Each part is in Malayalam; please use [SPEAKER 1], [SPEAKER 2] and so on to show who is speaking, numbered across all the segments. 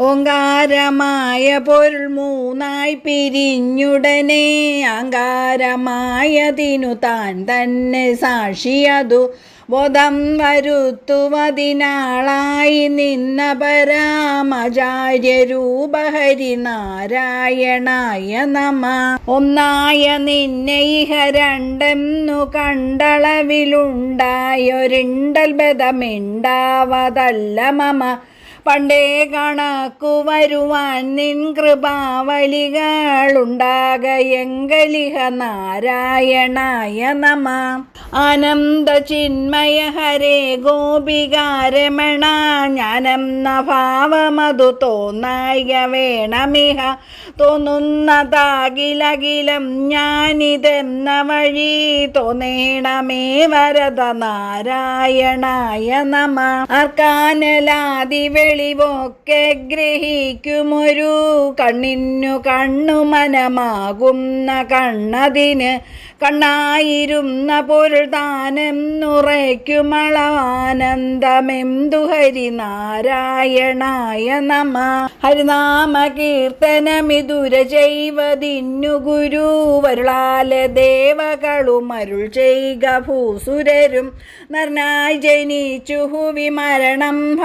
[SPEAKER 1] ഓങ്കാരമായ പൊരുൾ മൂന്നായി പിരിഞ്ഞുടനെ അങ്കാരമായതിനു താൻ തന്നെ സാക്ഷിയതു ബോധം വരുത്തുവതിനാളായി നിന്ന പരാമചാര്യരൂപഹരിനാരായണായ നമ. ഒന്നായ നിന്നെ ഇഹ രണ്ടെന്നു കണ്ടളവിലുണ്ടായൊരിണ്ടൽ ബദമിണ്ടാവതല്ല മമ. പണ്ടേ കണക്കു വരുവാൻ നിൻ കൃപാവലികളുണ്ടാകയെങ്കലിഹ നാരായണായ നമ. ആനന്ദ ചിന്മയ ഹരേ ഗോപികാരമണ ജ്ഞാനം ഭാവമതു തോന്നായ വേണമിഹ. തോന്നുന്നതാകിലകിലം ഞാനിതെന്ന വഴി തോന്നേണമേ വരദ നാരായണായ നമ അർക്കാനലാതി വെളിവൊക്കെ ഗ്രഹിക്കുമൊരു കണ്ണിനു കണ്ണു മനമാകുന്ന കണ്ണതിന് കണ്ണായിരുന്ന പൊരുൾ താനെന്നുറയ്ക്കുമളാനന്ദമെന്തു ഹരിനാരായണായ നമ. ഹരിനാമ കീർത്തനമിതുര ചെയ്വതിന്നു ഗുരു. വരുളാല ദേവകളും അരുൾ ചെയ്ക ഭൂസുരരും. നർനായി ജനിച്ചു ഹുവി മരണം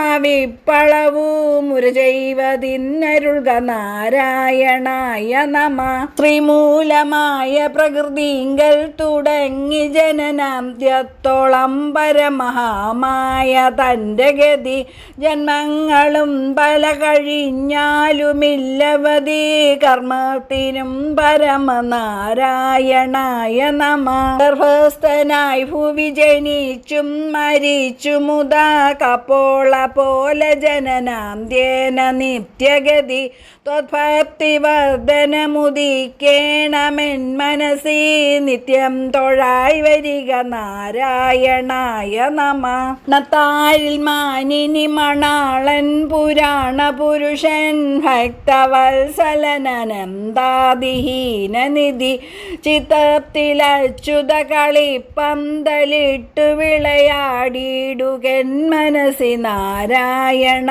[SPEAKER 1] മുര ചെയ്വതിന്നരുൾക നാരായണായ നമ. ശ്രീമൂലമായ പ്രകൃതിങ്കൽ തുടങ്ങി ജനനാന്ത്യത്തോളം പരമഹാമായ തന്റെ ഗതി. ജന്മങ്ങളും പല കഴിഞ്ഞാലുമില്ലവതി. കർമ്മത്തിനും പരമനാരായണായ നമ. ഗർഭസ്ഥനായി ഭൂവി ജനിച്ചും മരിച്ചുമുതാ കപ്പോള പോലെ ജനനാന്ത്യേന നിത്യഗതി മനസ്സി നിത്യം തൊഴായി വരിക നാരായണായ നമ. നത്താരിൽ മാനിനി മണാളൻ പുരാണ പുരുഷൻ ഭക്തവത്സലനന്ദാതിഹീനനിധി ചിത്തത്തിലച്യുത കളിപ്പന്തലിട്ടു വിളയാടിയിടുകൻ മനസ്സി